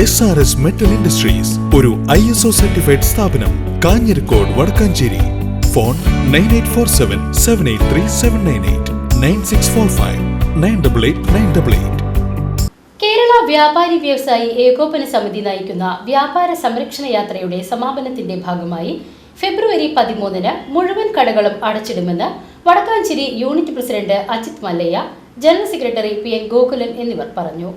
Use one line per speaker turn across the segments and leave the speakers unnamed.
S R S metal industries ഒരു I S O certified സ്ഥാപനം Kanjirakode Vadakkanchery. Phone nine eight four seven seven eight three seven nine eight nine six four five nine double eight nine double eight
Kerala വ്യാപാരി വ്യവസായി ഏകോപന സമിതി നയിക്കുന്ന വ്യാപാര സംരക്ഷണ യാത്രയുടെ സമാപനത്തിന്റെ ഭാഗമായി ഫെബ്രുവരി പതിമൂന്നിന് മുഴുവൻ കടകളും അടച്ചിടുമെന്ന് Vadakkanchery unit president Ajith Mallayya general secretary P N Gokulan എന്നിവർ പറഞ്ഞു.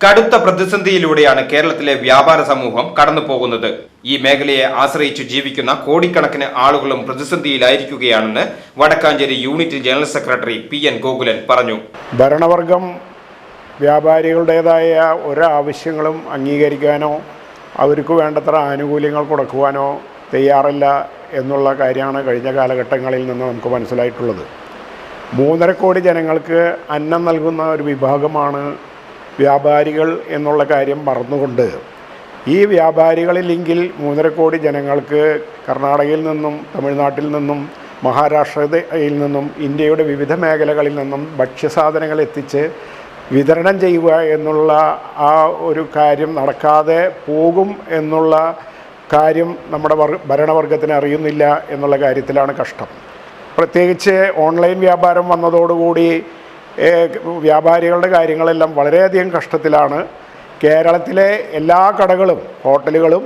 കടുത്ത പ്രതിസന്ധിയിലൂടെയാണ് കേരളത്തിലെ വ്യാപാര സമൂഹം കടന്നുപോകുന്നത് ഈ മേഖലയെ ആശ്രയിച്ചു ജീവിക്കുന്ന കോടിക്കണക്കിന് ആളുകളും പ്രതിസന്ധിയിലായിരിക്കുകയാണെന്ന് Vadakkanchery unit general secretary P N Gokulan പറഞ്ഞു.
ഭരണവർഗം വ്യാപാരികളുടേതായ ഒരാവശ്യങ്ങളും അംഗീകരിക്കാനോ അവർക്ക് വേണ്ടത്ര ആനുകൂല്യങ്ങൾ കൊടുക്കുവാനോ തയ്യാറല്ല എന്നുള്ള കാര്യമാണ് കഴിഞ്ഞ കാലഘട്ടങ്ങളിൽ നിന്ന് നമുക്ക് മനസ്സിലായിട്ടുള്ളത്. മൂന്നര കോടി ജനങ്ങൾക്ക് അന്നം നൽകുന്ന ഒരു വിഭാഗമാണ് വ്യാപാരികൾ എന്നുള്ള കാര്യം മറന്നുകൊണ്ട് ഈ വ്യാപാരികളില്ലെങ്കിൽ മൂന്നര കോടി ജനങ്ങൾക്ക് കർണാടകയിൽ നിന്നും തമിഴ്നാട്ടിൽ നിന്നും മഹാരാഷ്ട്രയിൽ നിന്നും ഇന്ത്യയുടെ വിവിധ മേഖലകളിൽ നിന്നും ഭക്ഷ്യസാധനങ്ങൾ എത്തിച്ച് വിതരണം ചെയ്യുക എന്നുള്ള ആ ഒരു കാര്യം നടക്കാതെ പോകും എന്നുള്ള കാര്യം നമ്മുടെ വർ- ഭരണവർഗത്തിന് അറിയുന്നില്ല എന്നുള്ള കാര്യത്തിലാണ് കഷ്ടം. പ്രത്യേകിച്ച് ഓൺലൈൻ വ്യാപാരം വന്നതോടുകൂടി വ്യാപാരികളുടെ കാര്യങ്ങളെല്ലാം വളരെയധികം കഷ്ടത്തിലാണ്. കേരളത്തിലെ എല്ലാ കടകളും ഹോട്ടലുകളും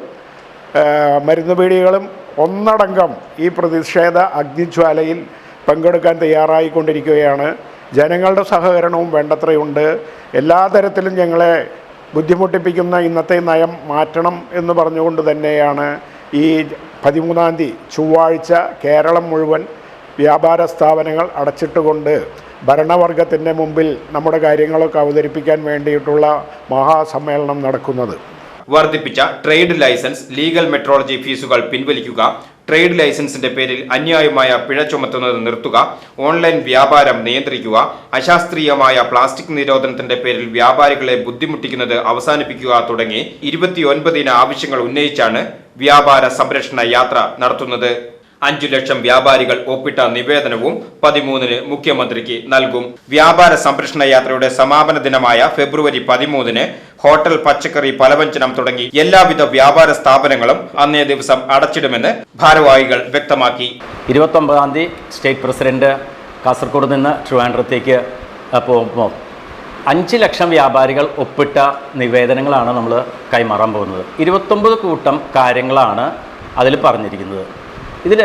മരുന്ന് പീടികകളും ഒന്നടങ്കം ഈ പ്രതിഷേധ അഗ്നിജ്വാലയിൽ പങ്കെടുക്കാൻ തയ്യാറായിക്കൊണ്ടിരിക്കുകയാണ്. ജനങ്ങളുടെ സഹകരണവും വേണ്ടത്രയുണ്ട്. എല്ലാ തരത്തിലും ഞങ്ങളെ ബുദ്ധിമുട്ടിപ്പിക്കുന്ന ഇന്നത്തെ നയം മാറ്റണം എന്ന് പറഞ്ഞുകൊണ്ട് തന്നെയാണ് ഈ പതിമൂന്നാം തീയതി ചൊവ്വാഴ്ച കേരളം മുഴുവൻ വ്യാപാര സ്ഥാപനങ്ങൾ അടച്ചിട്ടുകൊണ്ട് ഭരണവർഗത്തിന്റെ മുമ്പിൽ നമ്മുടെ കാര്യങ്ങളൊക്കെ അവതരിപ്പിക്കാൻ വേണ്ടിയിട്ടുള്ള മഹാസമ്മേളനം നടക്കുന്നത്.
വർദ്ധിപ്പിച്ച ട്രേഡ് ലൈസൻസ് ലീഗൽ മെട്രോളജി ഫീസുകൾ പിൻവലിക്കുക ട്രേഡ് ലൈസൻസിന്റെ പേരിൽ അന്യായമായ പിഴ ചുമത്തുന്നത് നിർത്തുക ഓൺലൈൻ വ്യാപാരം നിയന്ത്രിക്കുക അശാസ്ത്രീയമായ പ്ലാസ്റ്റിക് നിരോധനത്തിന്റെ പേരിൽ വ്യാപാരികളെ ബുദ്ധിമുട്ടിക്കുന്നത് അവസാനിപ്പിക്കുക തുടങ്ങി ഇരുപത്തിയൊൻപതിന് ആവശ്യങ്ങൾ ഉന്നയിച്ചാണ് വ്യാപാര സംരക്ഷണ യാത്ര നടത്തുന്നത്. അഞ്ചു ലക്ഷം വ്യാപാരികൾ ഒപ്പിട്ട നിവേദനവും പതിമൂന്നിന് മുഖ്യമന്ത്രിക്ക് നൽകും. വ്യാപാര സംരക്ഷണ യാത്രയുടെ സമാപന ദിനമായ ഫെബ്രുവരി പതിമൂന്നിന് ഹോട്ടൽ പച്ചക്കറി പലവ്യഞ്ജനം തുടങ്ങി. എല്ലാവിധ വ്യാപാര സ്ഥാപനങ്ങളും അന്നേ ദിവസം അടച്ചിടുമെന്ന് ഭാരവാഹികൾ വ്യക്തമാക്കി.
ഇരുപത്തൊമ്പതാം തീയതി സ്റ്റേറ്റ് പ്രസിഡന്റ് കാസർഗോഡ് നിന്ന് ട്രിവാൻഡ്രത്തേക്ക് പോകുമ്പോൾ അഞ്ച് ലക്ഷം വ്യാപാരികൾ ഒപ്പിട്ട നിവേദനങ്ങളാണ് നമ്മൾ കൈമാറാൻ പോകുന്നത്. ഇരുപത്തൊമ്പത് കൂട്ടം കാര്യങ്ങളാണ് അതിൽ പറഞ്ഞിരിക്കുന്നത്. ഇതിൽ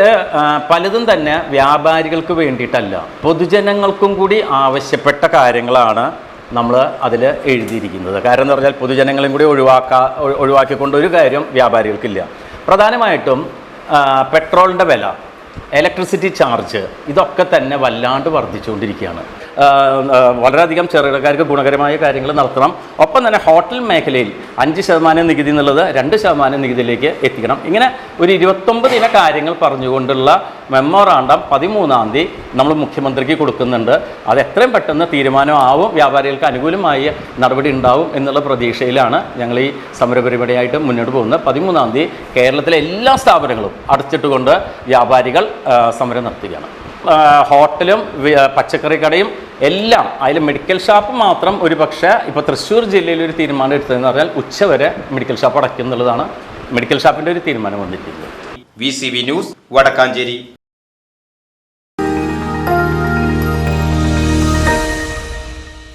പലതും തന്നെ വ്യാപാരികൾക്ക് വേണ്ടിയിട്ടല്ല. പൊതുജനങ്ങൾക്കും കൂടി ആവശ്യപ്പെട്ട കാര്യങ്ങളാണ് നമ്മൾ അതിൽ എഴുതിയിരിക്കുന്നത്. കാരണം എന്ന് പറഞ്ഞാൽ പൊതുജനങ്ങളെയും കൂടി ഒഴിവാക്കാ ഒഴി- ഒഴിവാക്കിക്കൊണ്ട് ഒരു കാര്യം വ്യാപാരികൾക്കില്ല. പ്രധാനമായിട്ടും പെട്രോളിന്റെ വില ഇലക്ട്രിസിറ്റി ചാർജ് ഇതൊക്കെ തന്നെ വല്ലാണ്ട് വർദ്ധിച്ചുകൊണ്ടിരിക്കുകയാണ്. വളരെയധികം ചെറുകിടക്കാർക്ക് ഗുണകരമായ കാര്യങ്ങൾ നടത്തണം. ഒപ്പം തന്നെ ഹോട്ടൽ മേഖലയിൽ അഞ്ച് ശതമാനം നികുതി എന്നുള്ളത് രണ്ട് ശതമാനം നികുതിയിലേക്ക് എത്തിക്കണം. ഇങ്ങനെ ഒരു ഇരുപത്തൊമ്പത് ഇന കാര്യങ്ങൾ പറഞ്ഞുകൊണ്ടുള്ള മെമ്മോറാണ്ടം പതിമൂന്നാം തീയതി നമ്മൾ മുഖ്യമന്ത്രിക്ക് കൊടുക്കുന്നുണ്ട്. അത് എത്രയും പെട്ടെന്ന് തീരുമാനമാവും വ്യാപാരികൾക്ക് അനുകൂലമായ നടപടി ഉണ്ടാവും എന്നുള്ള പ്രതീക്ഷയിലാണ് ഞങ്ങൾ ഈ സമരപരിപാടിയായിട്ട് മുന്നോട്ട് പോകുന്നത്. പതിമൂന്നാം തീയതി കേരളത്തിലെ എല്ലാ സ്ഥാപനങ്ങളും അടച്ചിട്ടുകൊണ്ട് വ്യാപാരികൾ സമരം നടത്തുകയാണ്. ഹോട്ടലും പച്ചക്കറി കടയും എല്ലാം അതിൽ മെഡിക്കൽ ഷോപ്പ് മാത്രം ഒരു പക്ഷേ ഇപ്പോൾ തൃശ്ശൂർ ജില്ലയിൽ ഒരു തീരുമാനം എടുത്തതെന്ന് പറഞ്ഞാൽ ഉച്ചവരെ മെഡിക്കൽ ഷോപ്പ് അടയ്ക്കും എന്നുള്ളതാണ്. മെഡിക്കൽ ഷോപ്പിന്റെ ഒരു തീരുമാനം വന്നിട്ടുള്ളത്
V C V news Vadakkanchery.